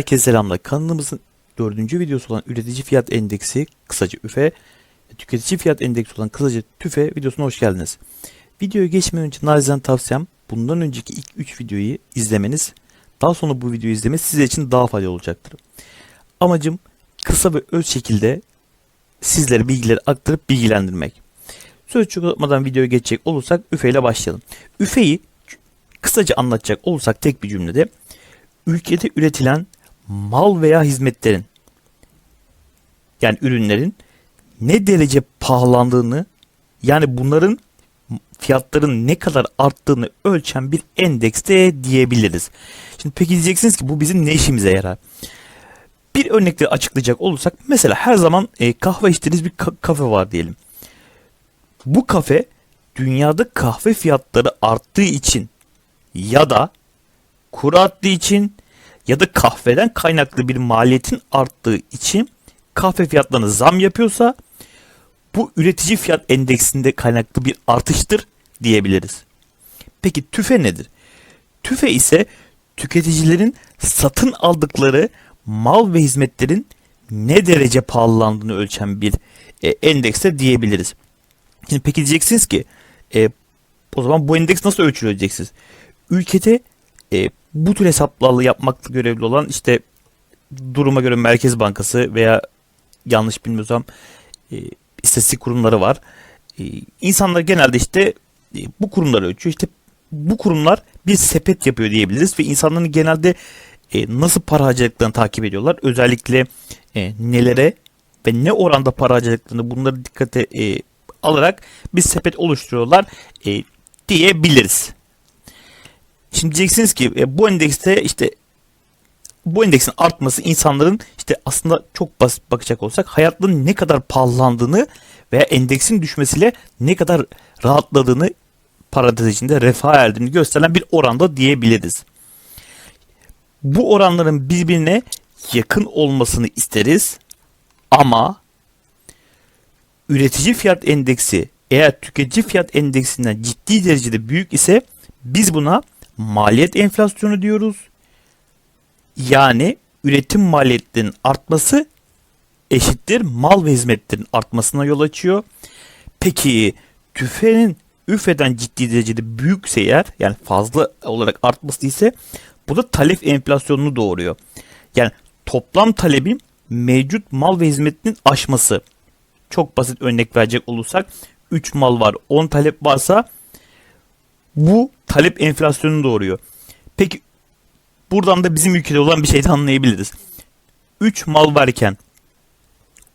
Herkese selamlar. Kanalımızın dördüncü videosu olan üretici fiyat endeksi kısaca üfe tüketici fiyat endeksi olan kısaca tüfe videosuna hoş geldiniz. Videoya geçmeden önce narizan tavsiyem bundan önceki ilk 3 videoyu izlemeniz daha sonra bu videoyu izlemeniz sizler için daha faydalı olacaktır. Amacım kısa ve öz şekilde sizlere bilgileri aktarıp bilgilendirmek. Söz çok uzatmadan videoya geçecek olursak üfe ile başlayalım. Üfeyi kısaca anlatacak olursak tek bir cümlede ülkede üretilen mal veya hizmetlerin yani ürünlerin ne derece pahalandığını yani bunların fiyatların ne kadar arttığını ölçen bir endekste diyebiliriz. Şimdi peki diyeceksiniz ki bu bizim ne işimize yarar? Bir örnekle açıklayacak olursak mesela her zaman e, kahve içtiğiniz bir ka- kafe var diyelim. Bu kafe dünyada kahve fiyatları arttığı için ya da kur arttığı için ya da kahveden kaynaklı bir maliyetin arttığı için kahve fiyatlarına zam yapıyorsa bu üretici fiyat endeksinde kaynaklı bir artıştır diyebiliriz. Peki tüfe nedir? Tüfe ise tüketicilerin satın aldıkları mal ve hizmetlerin ne derece pahalandığını ölçen bir e, endekse diyebiliriz. Şimdi peki diyeceksiniz ki e, o zaman bu endeks nasıl ölçülüyor diyeceksiniz. Ülkede e, bu tür hesaplarla yapmakla görevli olan işte duruma göre Merkez Bankası veya yanlış bilmiyorsam e, istatistik kurumları var. E, insanlar genelde işte e, bu kurumları ölçüyor. İşte bu kurumlar bir sepet yapıyor diyebiliriz ve insanların genelde e, nasıl para harcadıklarını takip ediyorlar. Özellikle e, nelere ve ne oranda para harcadıklarını bunları dikkate e, alarak bir sepet oluşturuyorlar e, diyebiliriz. Şimdi diyeceksiniz ki e, bu endekste işte bu endeksin artması insanların işte aslında çok basit bakacak olsak hayatlarının ne kadar pahalandığını veya endeksin düşmesiyle ne kadar rahatladığını parantez içinde refah erdiğini gösteren bir oranda diyebiliriz. Bu oranların birbirine yakın olmasını isteriz ama üretici fiyat endeksi eğer tüketici fiyat endeksinden ciddi derecede büyük ise biz buna maliyet enflasyonu diyoruz. Yani üretim maliyetlerinin artması eşittir mal ve hizmetlerin artmasına yol açıyor. Peki tüfenin üfeden ciddi derecede büyükse eğer yani fazla olarak artması ise bu da talep enflasyonunu doğuruyor. Yani toplam talebin mevcut mal ve hizmetinin aşması. Çok basit örnek verecek olursak 3 mal var 10 talep varsa bu talep enflasyonunu doğuruyor. Peki buradan da bizim ülkede olan bir şey de anlayabiliriz. 3 mal varken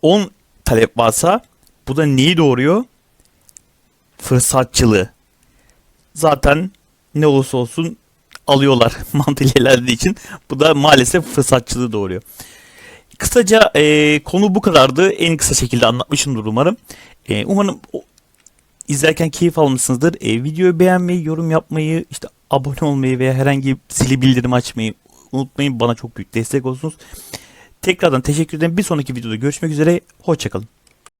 10 talep varsa bu da neyi doğuruyor? Fırsatçılığı. Zaten ne olursa olsun alıyorlar mantığıyla ilerlediği için bu da maalesef fırsatçılığı doğuruyor. Kısaca e, konu bu kadardı. En kısa şekilde anlatmışımdır umarım. E, umarım izlerken keyif almışsınızdır. E, videoyu beğenmeyi, yorum yapmayı, işte abone olmayı veya herhangi zili bildirim açmayı unutmayın. Bana çok büyük destek olsunuz. Tekrardan teşekkür ederim. Bir sonraki videoda görüşmek üzere. Hoşçakalın.